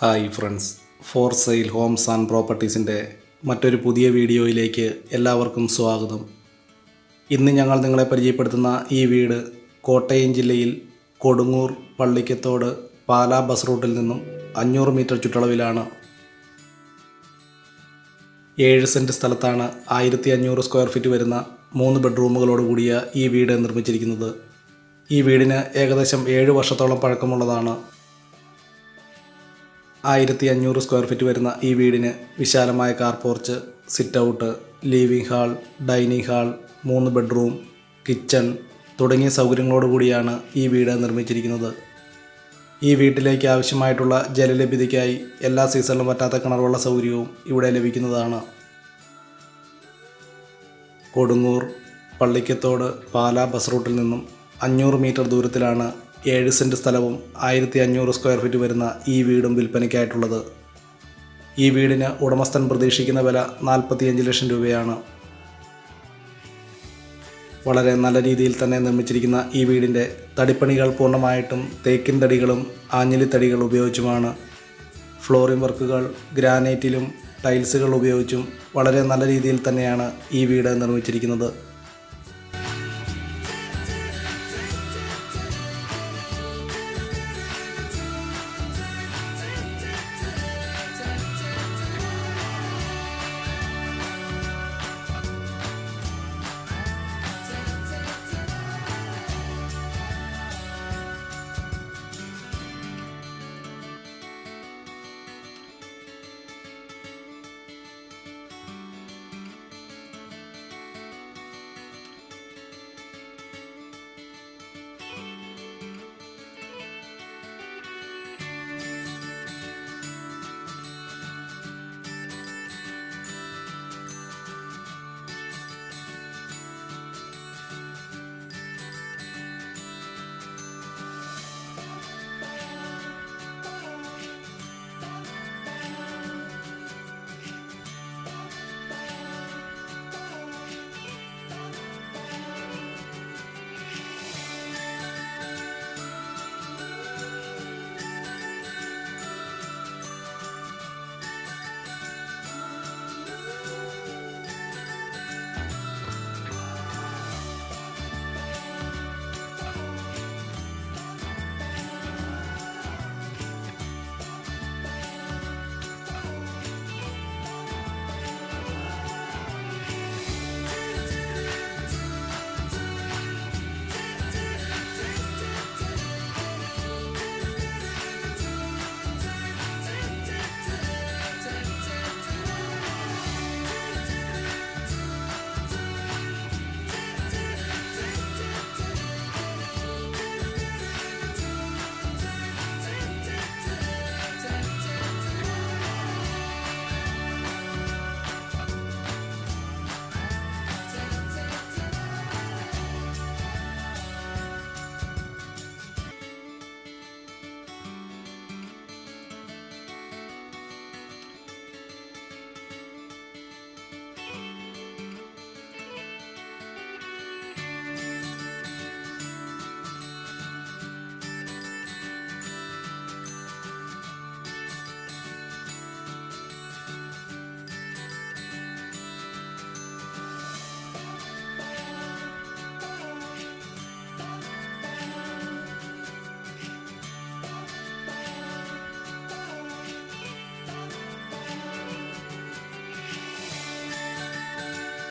Hi friends. For sale homes and പ്രോപ്പർട്ടീസിന്റെ മറ്റൊരു പുതിയ വീഡിയോയിലേക്ക് എല്ലാവർക്കും സ്വാഗതം. ഇന്ന് ഞങ്ങൾ നിങ്ങളെ പരിചയപ്പെടുത്തുന്ന ഈ വീട് കോട്ടയം ജില്ലയിൽ കൊടുങ്ങൂർ പള്ളിക്കത്തോട് പാലാ ബസ് റൂട്ടിൽ നിന്നും അഞ്ഞൂറ് മീറ്റർ ചുറ്റളവിലാണ്. ഏഴ് സെന്റ് സ്ഥലത്താണ് ആയിരത്തി അഞ്ഞൂറ് സ്ക്വയർ ഫീറ്റ് വരുന്ന മൂന്ന് ബെഡ്റൂമുകളോട് കൂടിയ ഈ വീട് നിർമ്മിച്ചിരിക്കുന്നത്. ഈ വീടിന് ഏകദേശം ഏഴ് വർഷത്തോളം പഴക്കമുള്ളതാണ്. ആയിരത്തി അഞ്ഞൂറ് സ്ക്വയർ ഫീറ്റ് വരുന്ന ഈ വീടിന് വിശാലമായ car porch sit out living hall dining hall മൂന്ന് ബെഡ്റൂം കിച്ചൺ തുടങ്ങിയ സൗകര്യങ്ങളോട് കൂടിയാണ് ഈ വീട് നിർമ്മിച്ചിരിക്കുന്നത്. ഈ വീട്ടിലേക്ക് ആവശ്യമായിട്ടുള്ള ജലലഭ്യതയ്ക്കായി എല്ലാ സീസണിലും പറ്റാത്ത കിണർവെള്ള സൗകര്യവും ഇവിടെ ലഭിക്കുന്നതാണ്. കൊടുങ്ങൂർ പള്ളിക്കത്തോട് പാലാ ബസ് റൂട്ടിൽ നിന്നും അഞ്ഞൂറ് മീറ്റർ ദൂരത്തിലാണ് ഏഴ് സെന്റ് സ്ഥലവും ആയിരത്തി അഞ്ഞൂറ് സ്ക്വയർ ഫീറ്റ് വരുന്ന ഈ വീടും വിൽപ്പനയ്ക്കായിട്ടുള്ളത്. ഈ വീടിന് ഉടമസ്ഥൻ പ്രതീക്ഷിക്കുന്ന വില നാൽപ്പത്തിയഞ്ച് ലക്ഷം രൂപയാണ്. വളരെ നല്ല രീതിയിൽ തന്നെ നിർമ്മിച്ചിരിക്കുന്ന ഈ വീടിന്റെ തടിപ്പണികൾ പൂർണമായിട്ടും തേക്കിൻ തടികളും ആഞ്ഞിലിത്തടികൾ ഉപയോഗിച്ചുമാണ്. ഫ്ലോറിംഗ് വർക്കുകൾ ഗ്രാനൈറ്റിലും ടൈൽസുകൾ ഉപയോഗിച്ചും വളരെ നല്ല രീതിയിൽ തന്നെയാണ് ഈ വീട് നിർമ്മിച്ചിരിക്കുന്നത്.